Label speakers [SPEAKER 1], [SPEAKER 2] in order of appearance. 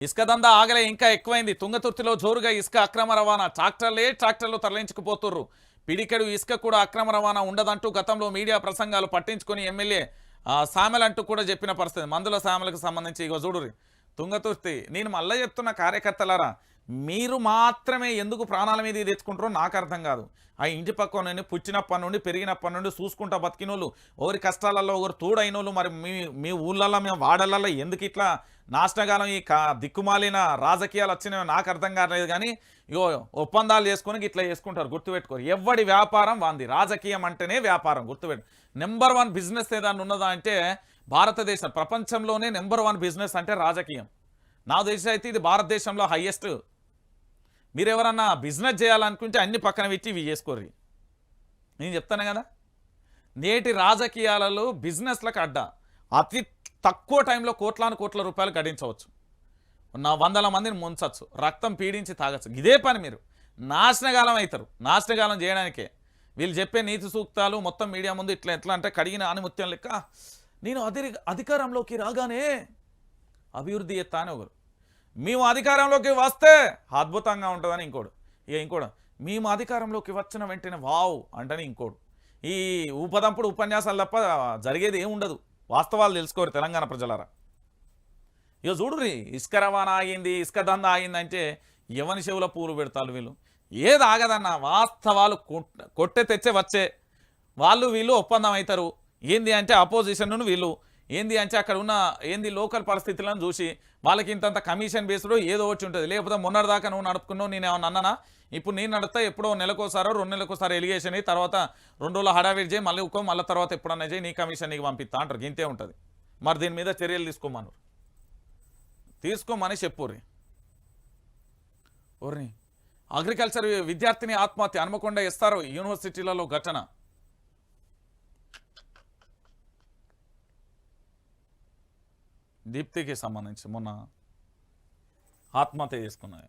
[SPEAKER 1] ఇసుక దందా ఆగలే ఇంకా ఎక్కువైంది. తుంగతుర్తిలో జోరుగా ఇసుక అక్రమ రవాణా. ట్రాక్టర్లే ట్రాక్టర్లు తరలించుకుపోతుర్రు. పిడికెడు ఇసుక కూడా అక్రమ రవాణా ఉండదంటూ గతంలో మీడియా ప్రసంగాలు పట్టించుకొని ఎమ్మెల్యే ఆ, సామెలంటూ కూడా చెప్పిన పరిస్థితి. మందుల సామెలకు సంబంధించి ఇగో చూడురి తుంగతుర్తి నేను మళ్ళీ చెప్తున్న కార్యకర్తలారా మీరు మాత్రమే ఎందుకు ప్రాణాల మీద ఇది తెచ్చుకుంటారో నాకు అర్థం కాదు. ఆ ఇంటి పక్క నుండి పుచ్చినప్పటి నుండి పెరిగినప్పటి నుండి చూసుకుంటా బతికినోళ్ళు ఒకరి కష్టాలలో ఒకరు తోడైన మరి మీ మీ ఊళ్ళల్లో మేము వాడలలో ఎందుకు ఇట్లా నాశనకాలం ఈ దిక్కుమాలిన రాజకీయాలు వచ్చినవి నాకు అర్థం కాలేదు కానీ ఇగో ఒప్పందాలు చేసుకొని ఇట్లా చేసుకుంటారు గుర్తుపెట్టుకోరు. ఎవడి వ్యాపారం వాంది. రాజకీయం అంటేనే వ్యాపారం గుర్తుపెట్టు. నెంబర్ వన్ బిజినెస్ ఏదైనా ఉన్నదా అంటే భారతదేశం ప్రపంచంలోనే నెంబర్ వన్ బిజినెస్ అంటే రాజకీయం. నా దేశం అయితే ఇది భారతదేశంలో హయ్యెస్ట్ మీరు ఎవరన్నా బిజినెస్ చేయాలనుకుంటే అన్ని పక్కన పెట్టి ఇవి చేసుకోర్రి. నేను చెప్తాను కదా. నేటి రాజకీయాలలో బిజినెస్లకు అడ్డ. అతి తక్కువ టైంలో కోట్లాను కోట్ల రూపాయలు గడించవచ్చు. నా వందల మందిని ముంచవచ్చు రక్తం పీడించి తాగచ్చు. ఇదే పని మీరు. నాశనగాలం అవుతారు నాశనగాలం చేయడానికే. వీళ్ళు చెప్పే నీతి సూక్తాలు మొత్తం మీడియా ముందు ఇట్లా ఎట్లా అంటే కడిగిన ఆనిముత్యం లెక్క నేను అధి అధికారంలోకి రాగానే అభివృద్ధి ఎత్తా అని ఒకరు. మేము అధికారంలోకి వస్తే అద్భుతంగా ఉంటుందని ఇంకోడు. ఇక ఇంకోడు మేము అధికారంలోకి వచ్చిన వెంటనే వావ్ అంటని ఇంకోడు. ఈ ఊపదంపుడు ఉపన్యాసాలు తప్ప జరిగేది ఏముండదు. ఉండదు వాస్తవాలు తెలుసుకోరు తెలంగాణ ప్రజలారా. ఇక చూడుర్రి ఇసుక రవాణా అయింది ఇసుక దందా అయిందంటే ఎవని చెవుల పూలు పెడతారు వీళ్ళు. ఏది ఆగదన్న వాస్తవాలు కొట్టే తెచ్చే వచ్చే. వాళ్ళు వీళ్ళు ఒప్పందం అవుతారు ఏంది అంటే అపోజిషన్ వీళ్ళు ఏంది అంటే అక్కడ ఉన్న ఏంది లోకల్ పరిస్థితులను చూసి వాళ్ళకి ఇంతంత కమిషన్ బేస్డ్ ఏదో వచ్చి ఉంటుంది. లేకపోతే మొన్నటిదాకా నువ్వు నడుపుకున్నావు నేను ఏమన్నా అన్ననా? ఇప్పుడు నేను నడుస్తా ఎప్పుడో నెలకోసారో రెండు నెలకోసారి ఎలిగేషన్ అయ్యి తర్వాత రెండు రోజులు హడావిడి చేయి మళ్ళీ ఒక్కో మళ్ళీ తర్వాత ఎప్పుడన్నా చేయి నీ కమిషన్ నీకు పంపిస్తా అంటారు. ఇంతే ఉంటుంది. మరి దీని మీద చర్యలు తీసుకోమను. తీసుకోమని చెప్పుర్రి. ఓర్ని అగ్రికల్చర్ విద్యార్థిని ఆత్మహత్య హనుమకొండ ఇస్తారు యూనివర్సిటీలలో ఘటన. దీప్తికి సంబంధించి మొన్న ఆత్మహత్య చేసుకున్నాయి.